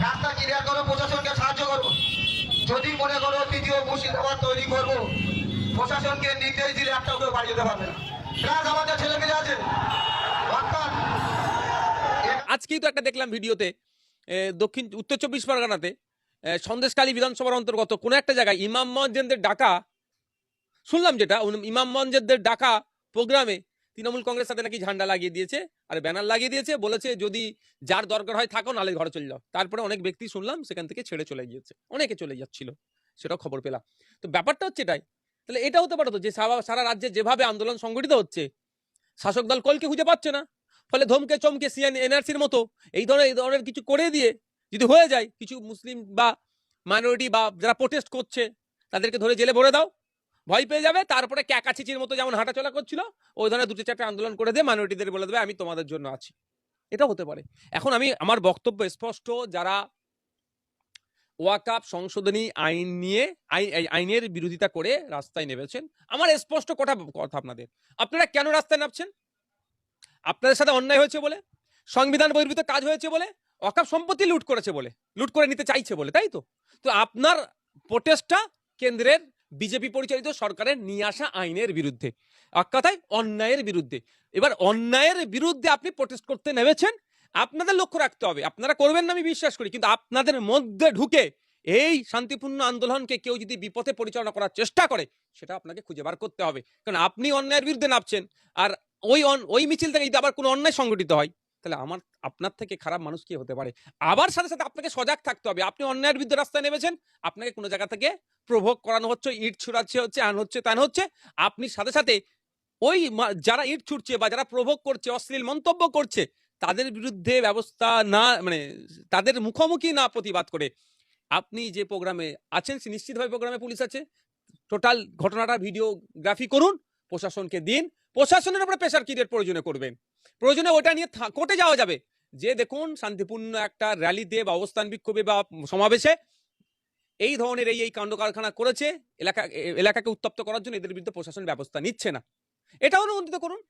রাস্তা ক্লিয়ার করো, প্রশাসনকে সাহায্য করো। যদি মনে করো তৃতীয় মুর্শিদাবাদ তৈরি করব, প্রশাসনকে নির্দেশ দিলে একটা কেউ বাড়ি যেতে পারবে না। আমাদের ছেলে মেয়ে আছে। আজকেই তো একটা দেখলাম ভিডিওতে দক্ষিণ, উত্তর চব্বিশ পরগনাতে সন্দেশকালী বিধানসভার অন্তর্গত কোনো একটা জায়গায় ইমাম মঞ্জেনদের ডাকা, শুনলাম যেটা, উনি- ইমাম মঞ্জেনদের ডাকা প্রোগ্রামে তৃণমূল কংগ্রেস তাদের নাকি ঝান্ডা লাগিয়ে দিয়েছে, আর ব্যানার লাগিয়ে দিয়েছে, বলেছে যদি যার দরকার হয় থাকো নালে ঘরে চলে যাও। তারপরে অনেক ব্যক্তি শুনলাম সেখান থেকে ছেড়ে চলে গিয়েছে। অনেকে চলে যাচ্ছিল, সেটাও খবর পেলাম। তো ব্যাপারটা হচ্ছে এটাই। তাহলে এটা হতে পারতো যে সারা রাজ্যে যেভাবে আন্দোলন সংগঠিত হচ্ছে, শাসক দল কলকে খুঁজে পাচ্ছে না। ফলে ধমকে, চমকে সিএন এনআরসির মতো এই ধরনের এই ধরনের কিছু করে দিয়ে যদি হয়ে যায়, কিছু মুসলিম বা মাইনরিটি বা যারা প্রোটেস্ট করছে, তাদেরকে ধরে জেলে ভরে দাও। ভয় পেয়ে যাবে। তারপরে ক্যাকাচিচির মতো যেমন হাঁটাচলা করছিল, ওই ধরনের দুটো চারটে আন্দোলন করে দিয়ে মাইনরিটিদের বলে দেবে, আমি তোমাদের জন্য আছি। এটা হতে পারে। এখন আমি, আমার বক্তব্য স্পষ্ট, যারা ওয়াকাপ সংশোধনী আইন নিয়ে, আই- আইনের বিরোধিতা করে রাস্তায় নেমেছেন, আমার স্পষ্ট কথা কথা আপনাদের। আপনারা কেন রাস্তায় নামছেন? আপনাদের সাথে অন্যায় হয়েছে বলে? সংবিধান বহির্ভূত কাজ হয়েছে বলে? অকাপ সম্পত্তি লুট করেছে বলে? লুট করে নিতে চাইছে বলে, তাই তো? তো আপনার প্রোটেস্টটা কেন্দ্রের বিজেপি পরিচালিত সরকারের নিয়ে আসা আইনের বিরুদ্ধে। এক কথায় অন্যায়ের বিরুদ্ধে। এবার অন্যায়ের বিরুদ্ধে আপনি প্রোটেস্ট করতে নেমেছেন, আপনাদের লক্ষ্য রাখতে হবে। আপনারা করবেন না আমি বিশ্বাস করি, কিন্তু আপনাদের মধ্যে ঢুকে এই শান্তিপূর্ণ আন্দোলনকে কেউ যদি বিপথে পরিচালনা করার চেষ্টা করে, সেটা আপনাকে খুঁজে বার করতে হবে। কারণ আপনি অন্যায়ের বিরুদ্ধে নামছেন, আর ওই ওই মিছিল থেকে যদি আবার কোনো অন্যায় সংগঠিত হয় তাহলে আমার, আপনার থেকে খারাপ মানুষ কি হতে পারে? আবার সাথে সাথে আপনাকে সজাগ থাকতে হবে। আপনি অন্যায়ের বিরুদ্ধে রাস্তায় নেমেছেন, আপনাকে কোনো জায়গা থেকে প্রভোগ করানো হচ্ছে, ইট ছুড়াচ্ছে হচ্ছে, আন হচ্ছে তান হচ্ছে। আপনি সাথে সাথে ওই যারা ইট ছুটছে বা যারা প্রভোগ করছে, অশ্লীল মন্তব্য করছে, তাদের বিরুদ্ধে ব্যবস্থা না মানে তাদের মুখোমুখি না প্রতিবাদ করে আপনি যে প্রোগ্রামে আছেন, সে নিশ্চিতভাবে প্রোগ্রামে পুলিশ আছে। টোটাল ঘটনাটা ভিডিওগ্রাফি করুন, প্রশাসনকে দিন প্রশাসনের উপরে প্রেশার ক্রিয়েট প্রয়োজনে করবেন প্রয়োজনে ওটা নিয়ে কোর্টে যাওয়া যাবে। যে দেখুন, শান্তিপূর্ণ একটা র্যালিতে বা অবস্থান বিক্ষোভে বা সমাবেশে এই ধরনের এই এই কাণ্ড কারখানা করেছে, এলাকা এলাকাকে উত্তপ্ত করার জন্য এদের বিরুদ্ধে প্রশাসন ব্যবস্থা নিচ্ছে না। এটাও অনুমোদিত করুন।